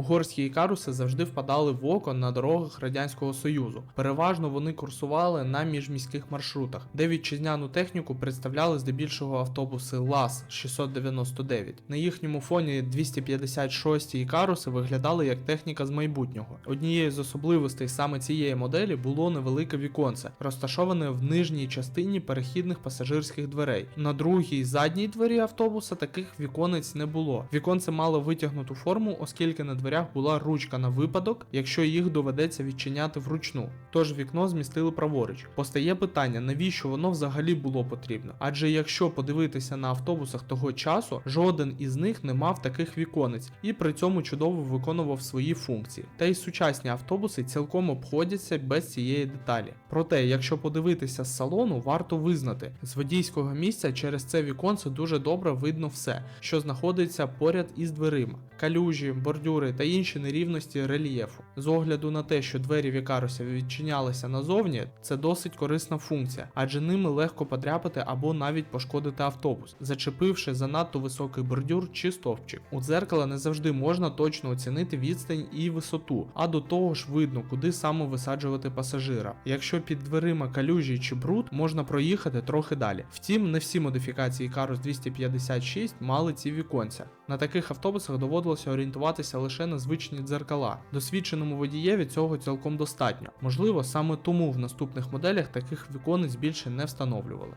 Угорські ікаруси завжди впадали в око на дорогах Радянського Союзу. Переважно вони курсували на міжміських маршрутах, де вітчизняну техніку представляли здебільшого автобуси ЛАЗ 699. На їхньому фоні 256 ікаруси виглядали як техніка з майбутнього. Однією з особливостей саме цієї моделі було невелике віконце, розташоване в нижній частині перехідних пасажирських дверей. На другій задній двері автобуса таких віконець не було. Віконце мало витягнуту форму, оскільки на дверях була ручка на випадок, якщо їх доведеться відчиняти вручну. Тож вікно змістили праворуч. Постає питання, навіщо воно взагалі було потрібно? Адже якщо подивитися на автобусах того часу, жоден із них не мав таких віконець і при цьому чудово виконував свої функції. Та й сучасні автобуси цілком обходяться без цієї деталі. Проте, якщо подивитися з салону, варто визнати, з водійського місця через це віконце дуже добре видно все, що знаходиться поряд із дверима, калюжі, бордюри та інші нерівності рельєфу. З огляду на те, що двері вікаруся відчинялися назовні, це досить корисна функція, адже ними легко подряпати або навіть пошкодити автобус, зачепивши занадто високий бордюр чи стовпчик. У дзеркала не завжди можна точно оцінити відстань і висоту, а до того ж видно, куди саме висаджувати пасажира. Якщо під дверима калюжі чи бруд, можна проїхати трохи далі. Втім, не всі модифікації Карус 256 мали ці віконця. На таких автобусах доводилося орієнтуватися лише на звичні дзеркала. Досвідченому водієві цього цілком достатньо. Можливо, саме тому в наступних моделях таких віконець більше не встановлювали.